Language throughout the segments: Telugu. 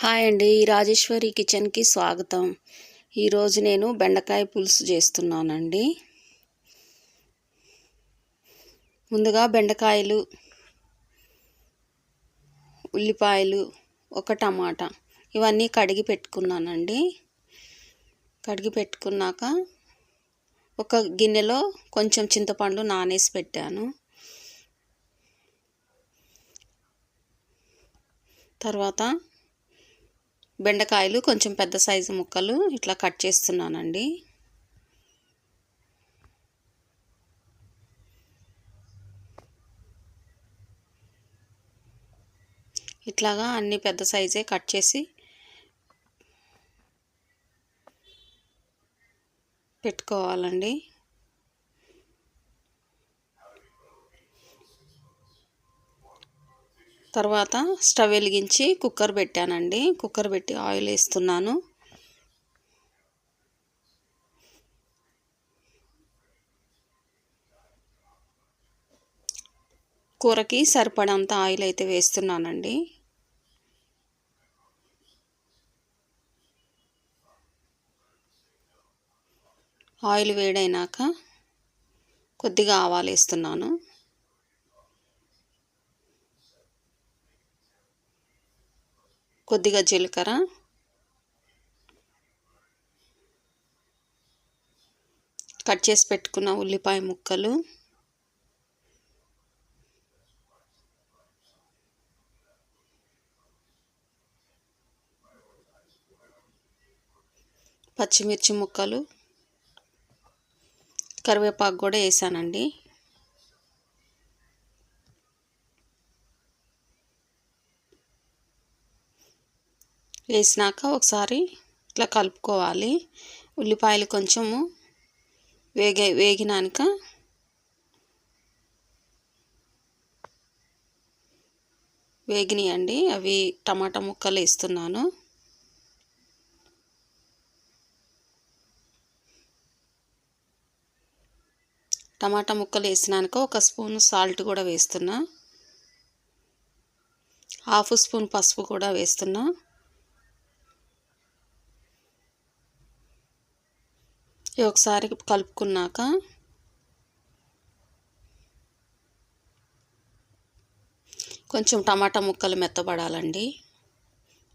హాయ్ అండి రాజేశ్వరి కిచెన్కి స్వాగతం. ఈరోజు నేను బెండకాయ పులుసు చేస్తున్నానండి. ముందుగా బెండకాయలు ఉల్లిపాయలు ఒక టమాటా ఇవన్నీ కడిగి పెట్టుకున్నానండి. కడిగి పెట్టుకున్నాక ఒక గిన్నెలో కొంచెం చింతపండు నానేసి పెట్టాను. తర్వాత బెండకాయలు కొంచెం పెద్ద సైజు ముక్కలు ఇట్లా కట్ చేస్తున్నానండి. ఇట్లాగా అన్ని పెద్ద సైజే కట్ చేసి పెట్టుకోవాలండి. తర్వాత స్టవ్ వెలిగించి కుక్కర్ పెట్టానండి. కుక్కర్ పెట్టి ఆయిల్ వేస్తున్నాను. కూరకి సరిపడంత ఆయిల్ అయితే వేస్తున్నానండి. ఆయిల్ వేడైనాక కొద్దిగా ఆవాలు వేస్తున్నాను. కొద్దిగా జీలకర్ర. కట్ చేసి పెట్టుకున్న ఉల్లిపాయ ముక్కలు. పచ్చిమిర్చి ముక్కలు. కరివేపాకు కూడా వేసానండి. వేసినాక ఒకసారి ఇట్లా కలుపుకోవాలి. ఉల్లిపాయలు కొంచెము వేగే వేగినాక వేగినాయండి. అవి టమాటా ముక్కలు వేస్తున్నాను. టమాటా ముక్కలు వేసినాక ఒక స్పూన్ సాల్ట్ కూడా వేస్తున్నా. హాఫ్ స్పూన్ పసుపు కూడా వేస్తున్నా. ఒకసారి కలుపుకున్నాక కొంచెం టమాటా ముక్కలు మెత్తబడాలండి.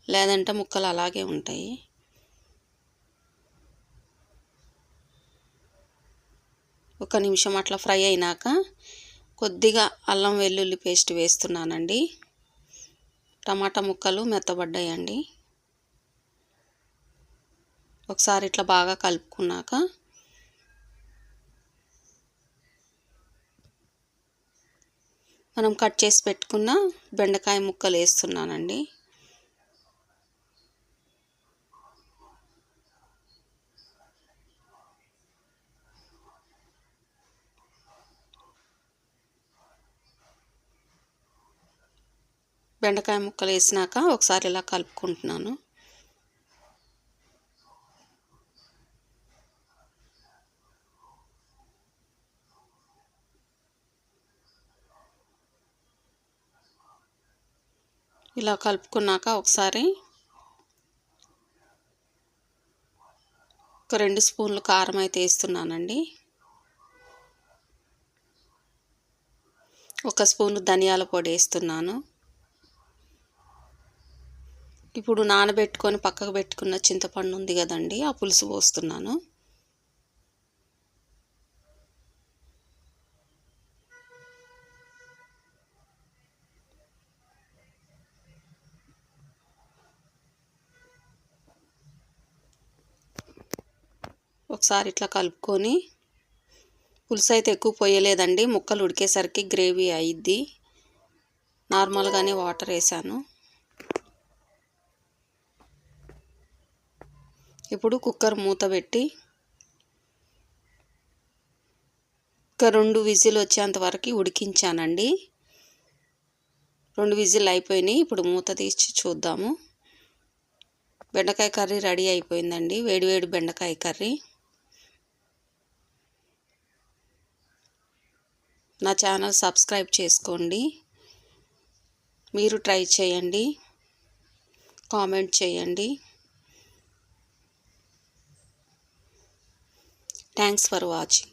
లేదంటే ముక్కలు అలాగే ఉంటాయి. ఒక నిమిషం అట్లా ఫ్రై అయినాక కొద్దిగా అల్లం వెల్లుల్లి పేస్ట్ వేస్తున్నానండి. టమాటా ముక్కలు మెత్తబడ్డాయండి. ఒకసారి ఇట్లా బాగా కలుపుకున్నాక మనం కట్ చేసి పెట్టుకున్న బెండకాయ ముక్కలు వేస్తున్నానండి. బెండకాయ ముక్కలు వేసినాక ఒకసారి ఇలా కలుపుకుంటున్నాను. ఇలా కలుపుకున్నాక ఒకసారి ఒక రెండు స్పూన్లు కారం అయితే వేస్తున్నానండి. ఒక స్పూన్ ధనియాల పొడి వేస్తున్నాను. ఇప్పుడు నానబెట్టుకొని పక్కకు పెట్టుకున్న చింతపండు ఉంది కదండి ఆ పులుసు పోస్తున్నాను. ఒకసారి ఇట్లా కలుపుకొని పులుసు అయితే ఎక్కువ పోయలేదండి. ముక్కలు ఉడికేసరికి గ్రేవీ అయిద్ది నార్మల్గానే వాటర్ వేసాను. ఇప్పుడు కుక్కర్ మూత పెట్టి ఒక రెండు విజిల్ వచ్చేంత వరకు ఉడికించానండి. రెండు విజిల్ అయిపోయినాయి. ఇప్పుడు మూత తీసి చూద్దాము. బెండకాయ కర్రీ రెడీ అయిపోయిందండి. వేడివేడి బెండకాయ కర్రీ. నా ఛానల్ సబ్స్క్రైబ్ చేసుకోండి. మీరు ట్రై చేయండి. కామెంట్ చేయండి. Thanks for watching.